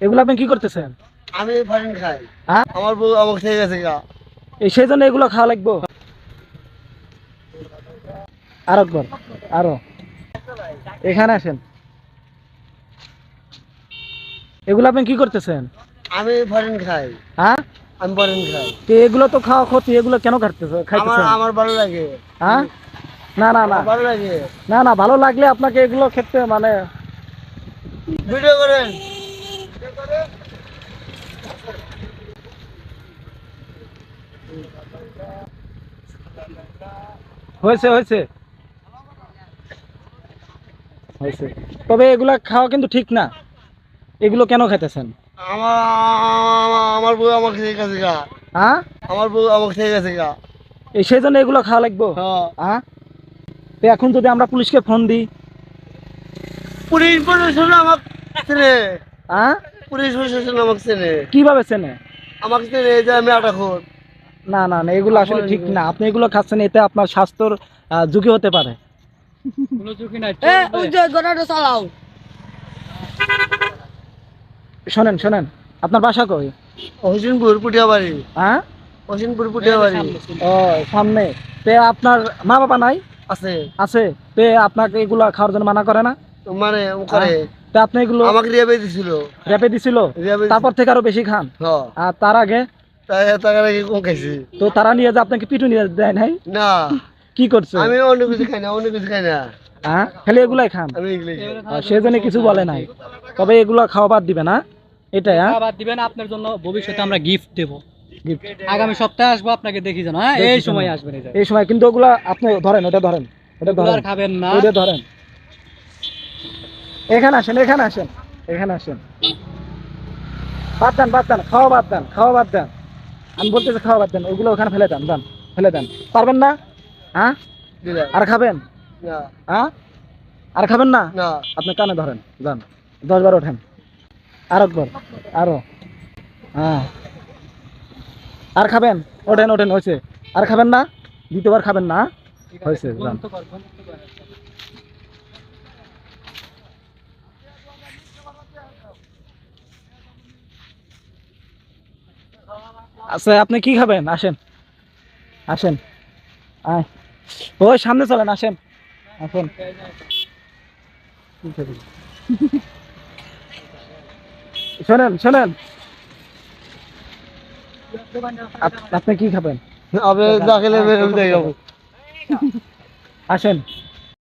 এগুলো আপনি কি করতেছেন? আমি ফারিন খাই। হ্যাঁ? আমার বউ আমাকে থেকে গেছে গা। এই সেই জন্য এগুলো খাওয়া লাগবো? আর একবার আরও। এখানে আসেন। এগুলো আপনি কি করতেছেন? আমি ফারিন খাই। হ্যাঁ? আমি ফারিন খাই। তো এগুলো তো খাওয়া ক্ষতি এগুলো কেন খাটতেছে আমার আমার ভালো লাগে। হ্যাঁ? না না না। ভালো লাগে। না না ভালো লাগলে আপনাকে এগুলো খেতে মানে ভিডিও করেন। হয়েছে হয়েছে। হয়েছে। তবে এগুলা খাওয়া কিন্তু ঠিক না। এগুলো কেন খাইতেছেন? আমার আমার বউ আমাকে গা। হ্যাঁ? আমার বউ আমাকে গা। এই সেই জন্য এগুলো খাওয়া লাগবো? হ্যাঁ। হ্যাঁ? তো এখন যদি আমরা পুলিশকে ফোন দিই? পুলিশ প্রশাসন হ্যাঁ? পুলিশ প্রশাসন আমাকে চেনে। কীভাবে চেনে? আমাকে চেনে এই যে আমি আটা খোর না না না এগুলো আসলে ঠিক না। আপনি এগুলো খাচ্ছেন এতে আপনার স্বাস্থ্যর ঝুঁকি হতে পারে। চালাও। শোনেন শোনেন আপনার বাসা কই? হোসেনপুর পুটিয়াবাড়ি। হ্যাঁ? হোসেনপুর পুটিয়াবাড়ি। ও সামনে। তে আপনার মা বাবা নাই? আছে। আছে? তে আপনাকে এগুলো খাওয়ার জন্য মানা করে না? মানে করে। তে আপনি এগুলো আমাকে রিয়াবে দিছিল। রেপে দিছিল? তারপর থেকে আরও বেশি খান? হ্যাঁ আর তার আগে? তার আগে কম খাইছি। তো তারা নিয়ে যে আপনাকে পিটু নিয়ে দেয় নাই? না। কি করছে? আমি অন্য কিছু খাই না অন্য কিছু খাই না। হ্যাঁ? খালি এগুলাই খান? আমি এগুলো খাই। আর সে জন্য কিছু বলে নাই। তবে এগুলো খাওয়া বাদ দিবে না? এটাই হ্যাঁ? আবার দিবেন আপনার জন্য ভবিষ্যতে আমরা গিফট দেব। আগামী সপ্তাহে আসব আপনাকে দেখি জানো হ্যাঁ? এই সময় আসবেন এই সময় কিন্তু ওগুলা আপনি ধরেন ওটা ধরেন। ওটা ধরেন। খাবেন না। ওটা ধরেন। এখানে আসেন এখানে আসেন এখানে আসেন। বাদ দেন বাদ দেন খাওয়া বাদ দেন খাওয়া বাদ দেন। আমি বলতেছি খাওয়া বাদ দেন ওগুলো ওখানে ফেলে দেন দেন ফেলে দেন। পারবেন না? হ্যাঁ? আর খাবেন? হ্যাঁ? আর খাবেন না? না। আপনি কানে ধরেন যান দশ বার ওঠেন। আর একবার আরও। হ্যাঁ। আর খাবেন? ওঠেন ওঠেন হয়েছে। আর খাবেন না? দ্বিতীয়বার খাবেন না? হয়েছে যান বন্ধ কর, বন্ধ কর। আচ্ছা আপনি কি খাবেন? আসেন। আসেন। ওই সামনে চলেন আসেন। আসেন। শোনেন শোনেন। আপনি কি খাবেন? আপনি দেখলে বেরোবে আসেন।